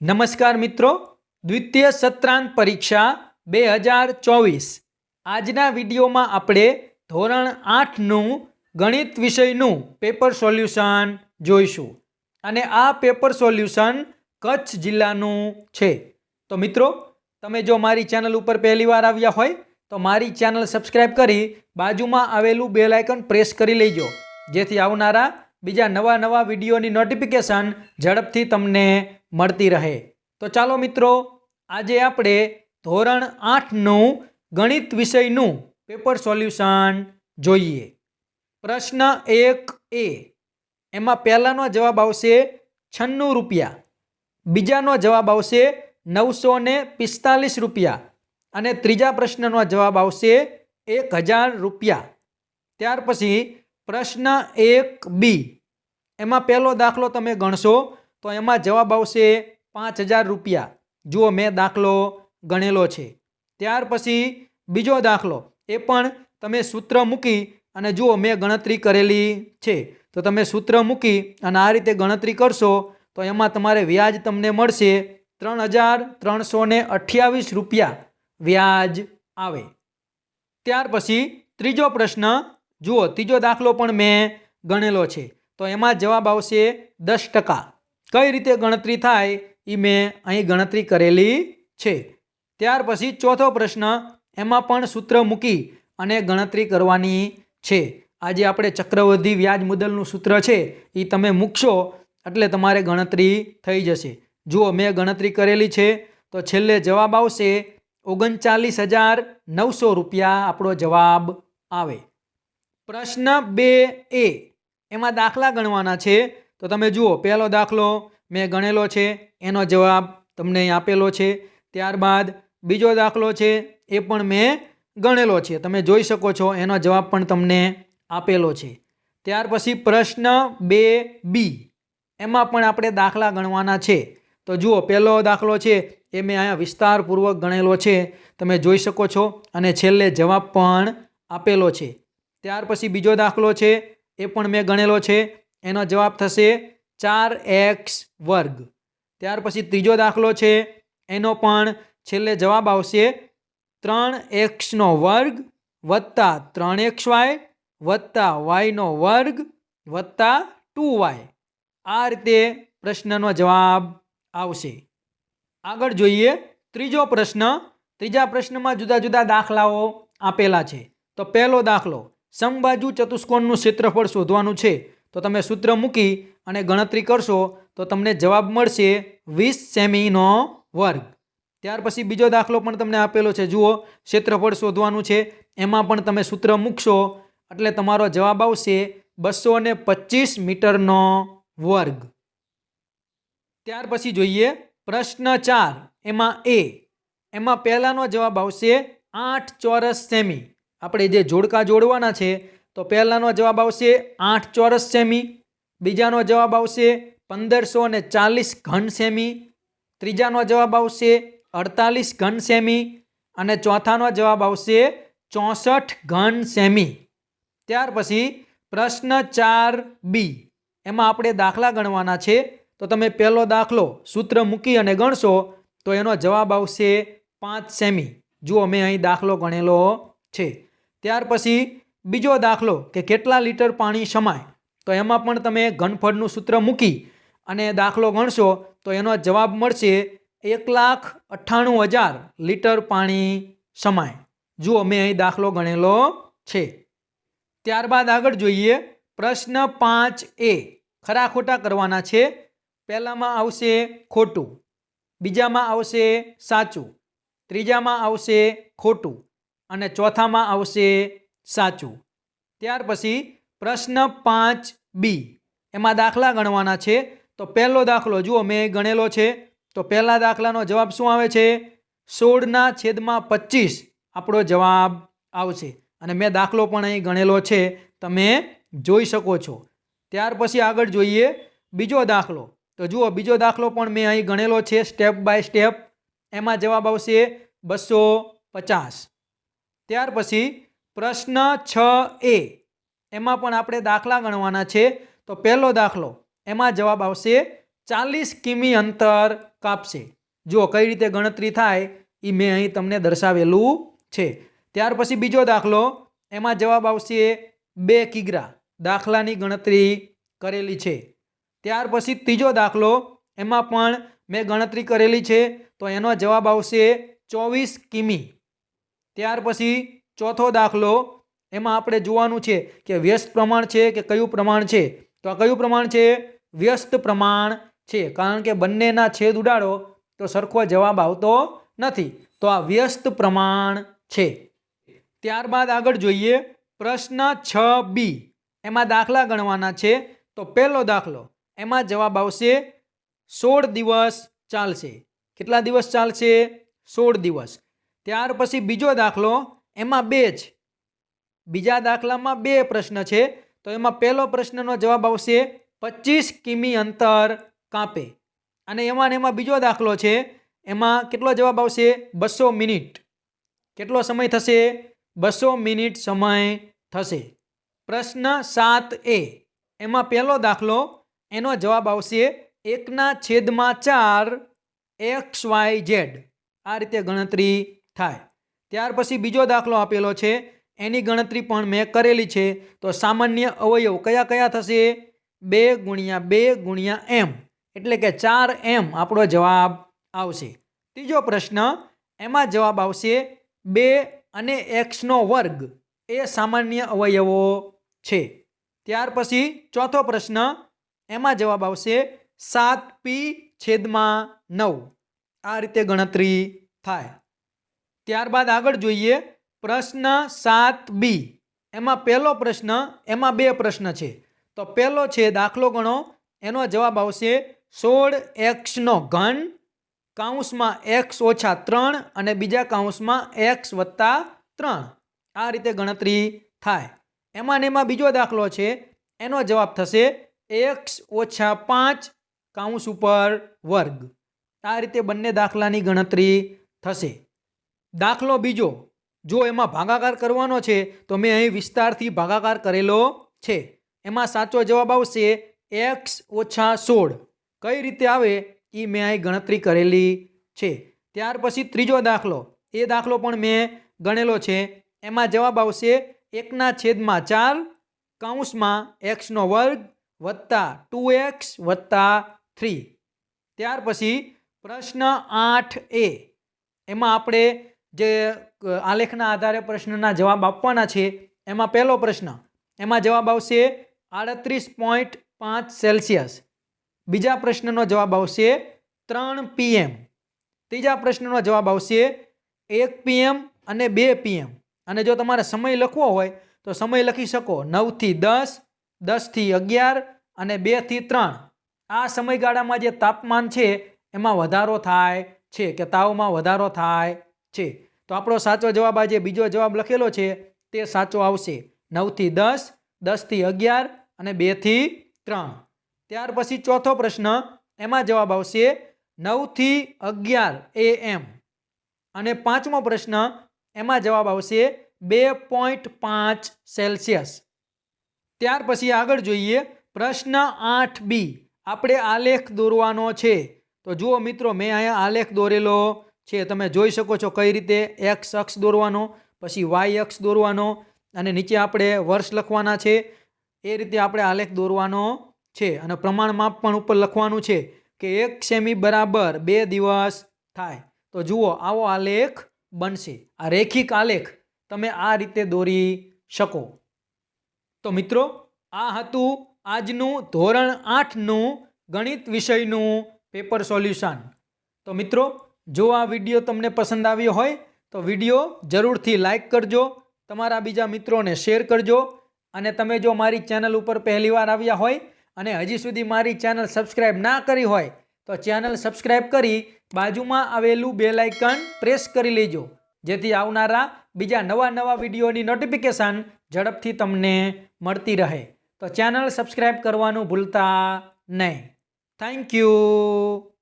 નમસ્કાર મિત્રો, દ્વિતીય સત્રાંત પરીક્ષા બે હજાર ચોવીસ. આજના વિડીયોમાં આપણે ધોરણ આઠનું ગણિત વિષયનું પેપર સોલ્યુશન જોઈશું. અને આ પેપર સોલ્યુશન કચ્છ જિલ્લાનું છે. તો મિત્રો, તમે જો મારી ચેનલ ઉપર પહેલી વાર આવ્યા હોય, તો મારી ચેનલ સબસ્ક્રાઈબ કરી બાજુમાં આવેલું બેલ આઇકન પ્રેસ કરી લેજો. જેથી આવનારા બીજા નવા નવા વિડીયોની નોટિફિકેશન ઝડપથી તમને મળતી રહે. તો ચાલો મિત્રો, આજે આપણે ધોરણ આઠનું ગણિત વિષયનું પેપર સોલ્યુશન જોઈએ. પ્રશ્ન એક એ, એમાં પહેલાંનો જવાબ આવશે છન્નું રૂપિયા. બીજાનો જવાબ આવશે નવસો ને પિસ્તાલીસ રૂપિયા. અને ત્રીજા પ્રશ્નનો જવાબ આવશે એક હજાર રૂપિયા. ત્યાર પછી પ્રશ્ન એક બી એમાં પહેલો દાખલો તમે ગણશો તો એમાં જવાબ આવશે પાંચ હજાર રૂપિયા. જુઓ મેં દાખલો ગણેલો છે. ત્યાર પછી બીજો દાખલો, એ પણ તમે સૂત્ર મૂકી અને જુઓ મેં ગણતરી કરેલી છે. તો તમે સૂત્ર મૂકી અને આ રીતે ગણતરી કરશો તો એમાં તમારે વ્યાજ તમને મળશે ત્રણ હજાર ત્રણસો અઠ્યાવીસ રૂપિયા વ્યાજ આવે. ત્યાર પછી ત્રીજો પ્રશ્ન, જુઓ, ત્રીજો દાખલો પણ મેં ગણેલો છે. તો એમાં જવાબ આવશે દસ ટકા. કઈ રીતે ગણતરી થાય એ મેં અહીં ગણતરી કરેલી છે. ત્યાર પછી ચોથો પ્રશ્ન, એમાં પણ સૂત્ર મૂકી અને ગણતરી કરવાની છે. આજે આપણે ચક્રવૃદ્ધિ વ્યાજ મુદલનું સૂત્ર છે એ તમે મૂકશો એટલે તમારે ગણતરી થઈ જશે. જુઓ, મેં ગણતરી કરેલી છે તો છેલ્લે જવાબ આવશે ઓગણચાલીસ હજાર નવસો રૂપિયા આપણો જવાબ આવે. પ્રશ્ન બે એ એમાં દાખલા ગણવાના છે. તો તમે જુઓ, પહેલો દાખલો મેં ગણેલો છે, એનો જવાબ તમને આપેલો છે. ત્યારબાદ બીજો દાખલો છે, એ પણ મેં ગણેલો છે. તમે જોઈ શકો છો, એનો જવાબ પણ તમને આપેલો છે. ત્યાર પછી પ્રશ્ન બે બી, એમાં પણ આપણે દાખલા ગણવાના છે. તો જુઓ, પહેલો દાખલો છે, એ મેં અહીંયા વિસ્તારપૂર્વક ગણેલો છે. તમે જોઈ શકો છો, અને છેલ્લે જવાબ પણ આપેલો છે. ત્યાર પછી બીજો દાખલો છે એ પણ મેં ગણેલો છે. એનો જવાબ થશે ચાર એક્સ વર્ગ. ત્યાર પછી ત્રીજો દાખલો છે. એનો પણ છેલ્લે જવાબ આવશે ત્રણ એક્સનો વર્ગ વત્તા ત્રણ એક્સ વાય વત્તા વાયનો વર્ગ વત્તા ટુ વાય. આ રીતે પ્રશ્નનો જવાબ આવશે. આગળ જોઈએ ત્રીજો પ્રશ્ન. ત્રીજા પ્રશ્નમાં જુદા જુદા દાખલાઓ આપેલા છે. તો પહેલો દાખલો સમબાજુ ચતુષ્કોણનું ક્ષેત્રફળ શોધવાનું છે. તો તમે સૂત્ર મૂકી અને ગણતરી કરશો, તો તમને જવાબ મળશે વીસ સેમીનો વર્ગ. ત્યાર પછી બીજો દાખલો પણ તમને આપેલો છે. જુઓ, ક્ષેત્રફળ શોધવાનું છે. એમાં પણ તમે સૂત્ર મૂકશો, એટલે તમારો જવાબ આવશે બસો અને પચીસ મીટરનો વર્ગ. ત્યાર પછી જોઈએ, પ્રશ્ન ચાર, એમાં એ. એમાં પહેલાંનો જવાબ આવશે આઠ ચોરસ સેમી. આપણે જે જોડકા જોડવાના છે, તો પહેલાંનો જવાબ આવશે આઠ ચોરસ સેમી, બીજાનો જવાબ આવશે પંદરસો અને ચાલીસ ઘન સેમી, ત્રીજાનો જવાબ આવશે અડતાલીસ ઘન સેમી અને ચોથાનો જવાબ આવશે ચોસઠ ઘન સેમી. ત્યાર પછી પ્રશ્ન ચાર બી, એમાં આપણે દાખલા ગણવાના છે, તો તમે પહેલો દાખલો સૂત્ર મૂકી અને ગણશો, તો એનો જવાબ આવશે પાંચ સેમી. જુઓ મેં અહીં દાખલો ગણેલો છે. ત્યાર પછી બીજો દાખલો કે કેટલા લીટર પાણી સમાય? તો એમાં પણ તમે ઘનફળનું સૂત્ર મૂકી અને દાખલો ગણશો, તો એનો જવાબ મળશે એક લાખ અઠ્ઠાણું હજાર લીટર પાણી સમાય. જુઓ, મેં અહીં દાખલો ગણેલો છે. ત્યારબાદ આગળ જોઈએ. પ્રશ્ન પાંચ એ ખરા ખોટા કરવાના છે. પહેલામાં આવશે ખોટું, બીજામાં આવશે સાચું, ત્રીજામાં આવશે ખોટું. અને ચોથામાં આવશે સાચું. ત્યાર પછી પ્રશ્ન પાંચ બી. એમાં દાખલા ગણવાના છે. તો પહેલો દાખલો જુઓ, મેં ગણેલો છે. તો પહેલા દાખલાનો જવાબ શું આવે છે? સોળના છેદમાં પચીસ. આપણો જવાબ આવશે. અને મેં દાખલો પણ અહીં ગણેલો છે. તમે જોઈ શકો છો. ત્યાર પછી આગળ જોઈએ બીજો દાખલો. તો જુઓ, બીજો દાખલો પણ મેં અહીં ગણેલો છે, સ્ટેપ બાય સ્ટેપ. એમાં જવાબ આવશે બસો પચાસ. ત્યાર પછી પ્રશ્ન છ એ. એમાં પણ આપણે દાખલા ગણવાના છે. તો પહેલો દાખલો, એમાં જવાબ આવશે, ચાલીસ કિમી અંતર કાપશે. જો કઈ રીતે ગણતરી થાય એ મેં અહીં તમને દર્શાવેલું છે. ત્યાર પછી બીજો દાખલો, એમાં જવાબ આવશે, બે કિગ્રા, દાખલાની ગણતરી કરેલી છે. ત્યાર પછી ત્રીજો દાખલો, એમાં પણ મેં ગણતરી કરેલી છે, તો એનો જવાબ આવશે ચોવીસ કિમી. ત્યાર પછી ચોથો દાખલો, એમાં આપણે જોવાનું છે કે વ્યસ્ત પ્રમાણ છે કે કયું પ્રમાણ છે? તો આ કયું પ્રમાણ છે? વ્યસ્ત પ્રમાણ છે. કારણ કે બંનેના છેદ ઉડાડો તો સરખો જવાબ આવતો નથી. તો આ વ્યસ્ત પ્રમાણ છે. ત્યારબાદ આગળ જોઈએ પ્રશ્ન છ બી. એમાં દાખલા ગણવાના છે. તો પહેલો દાખલો, એમાં જવાબ આવશે સોળ દિવસ ચાલશે. કેટલા દિવસ ચાલશે? સોળ દિવસ. ત્યાર પછી બીજો દાખલો, એમાં બે જ. બીજા દાખલામાં બે પ્રશ્ન છે, તો એમાં પહેલો પ્રશ્નનો જવાબ આવશે પચીસ કિમી અંતર કાપે. અને એમાં એમાં બીજો દાખલો છે, એમાં કેટલો જવાબ આવશે, બસો મિનિટ. કેટલો સમય થશે, બસો મિનિટ સમય થશે. પ્રશ્ન સાત એ, એમાં પહેલો દાખલો, એનો જવાબ આવશે, એકના છેદમાં ચાર એક્સ વાય ઝેડ. આ રીતે ગણતરી થાય. ત્યાર પછી બીજો દાખલો આપેલો છે. એની ગણતરી પણ મેં કરેલી છે. તો સામાન્ય અવયવ કયા કયા થશે? બે ગુણ્યા બે ગુણ્યા એમ. એટલે કે ચાર એમ આપણો જવાબ આવશે. ત્રીજો પ્રશ્ન, એમાં જવાબ આવશે બે અને એક્સનો વર્ગ એ સામાન્ય અવયવો છે. ત્યાર પછી ચોથો પ્રશ્ન, એમાં જવાબ આવશે સાત પી છેદમાં નવ. આ રીતે ગણતરી થાય. ત્યારબાદ આગળ જોઈએ પ્રશ્ન સાત બી. એમાં પહેલો પ્રશ્ન, એમાં બે પ્રશ્ન છે. તો પહેલો છે દાખલો ગણો. એનો જવાબ આવશે સોળ એક્સનો ઘન કાઉન્સમાં એક્સ ઓછા ત્રણ અને બીજા કાઉન્સમાં એક્સ વત્તા ત્રણ. આ રીતે ગણતરી થાય. એમાં ને એમાં બીજો દાખલો છે. એનો જવાબ થશે એક્સ ઓછા પાંચ કાઉન્સ ઉપર વર્ગ. આ રીતે બંને દાખલાની ગણતરી થશે. દાખલો બીજો. જો એમાં ભાગાકાર કરવાનો છે, તો મેં અહીં વિસ્તારથી ભાગાકાર કરેલો છે. એમાં સાચો જવાબ આવશે એક્સ ઓછા સોળ. કઈ રીતે આવે? એ મેં અહીં ગણતરી કરેલી છે. ત્યાર પછી ત્રીજો દાખલો. એ દાખલો પણ મેં ગણેલો છે. એમાં જવાબ આવશે એકના છેદમાં ચાર કૌંસમાં એક્સનો વર્ગ વત્તા ટુ એક્સ વત્તા થ્રી. ત્યાર પછી પ્રશ્ન આઠ એ. એમાં આપણે જે આલેખના આધારે પ્રશ્નના જવાબ આપવાના છે, એમાં પહેલો પ્રશ્ન, એમાં જવાબ આવશે આડત્રીસ પોઈન્ટ પાંચ સેલ્સિયસ. બીજા પ્રશ્નનો જવાબ આવશે ત્રણ પીએમ. ત્રીજા પ્રશ્નનો જવાબ આવશે એક પીએમ અને બે પીએમ. અને જો તમારે સમય લખવો હોય, તો સમય લખી શકો. નવથી દસ, દસથી અગિયાર અને બેથી ત્રણ. આ સમયગાળામાં જે તાપમાન છે, એમાં વધારો થાય છે, કે તાવમાં વધારો થાય છે. તો આપણો સાચો જવાબ આજે બીજો જવાબ લખેલો છે, તે સાચો આવશે. નવથી દસ, દસથી અગિયાર અને બેથી ત્રણ. ત્યાર પછી ચોથો પ્રશ્ન, એમાં જવાબ આવશે નવથી અગિયાર એ એમ અને પાંચમો પ્રશ્ન, એમાં જવાબ આવશે બે પોઈન્ટ પાંચ સેલ્સિયસ. ત્યાર પછી આગળ જોઈએ, પ્રશ્ન આઠ બી. આપણે આલેખ દોરવાનો છે. તો જુઓ મિત્રો, મેં અહીંયા આલેખ દોરેલો. છે, તમે જોઈ શકો છો કઈ રીતે એક્સ અક્ષ દોરવાનો, પછી વાય અક્ષ દોરવાનો, અને નીચે આપણે વર્ષ લખવાના છે. એ રીતે આપણે આલેખ દોરવાનો છે, અને પ્રમાણ માપ પણ ઉપર લખવાનું છે કે એક સેમી બરાબર બે દિવસ થાય. તો જુઓ, આવો આલેખ બનશે. આ રેખિક આલેખ તમે આ રીતે દોરી શકો. તો મિત્રો, આ હતું આજનું ધોરણ આઠનું ગણિત વિષયનું પેપર સોલ્યુશન. તો મિત્રો જો આ વીડિયો તમને પસંદ આવ્યો હોય, તો વીડિયો જરૂરથી લાઇક કરજો, તમારા બીજા મિત્રોને શેર કરજો, અને તમે જો મારી ચેનલ ઉપર પહેલીવાર આવ્યા હોય, અને હજી સુધી મારી ચેનલ સબસ્ક્રાઈબ ના કરી હોય, તો ચેનલ સબસ્ક્રાઈબ કરી બાજુમાં આવેલું બેલ આઇકન પ્રેસ કરી લેજો, જેથી આવનારા બીજા નવા નવા વિડીયોની નોટિફિકેશન ઝડપથી તમને મળતી રહે. તો ચેનલ સબસ્ક્રાઈબ કરવાનું ભૂલતા નહીં. Thank you.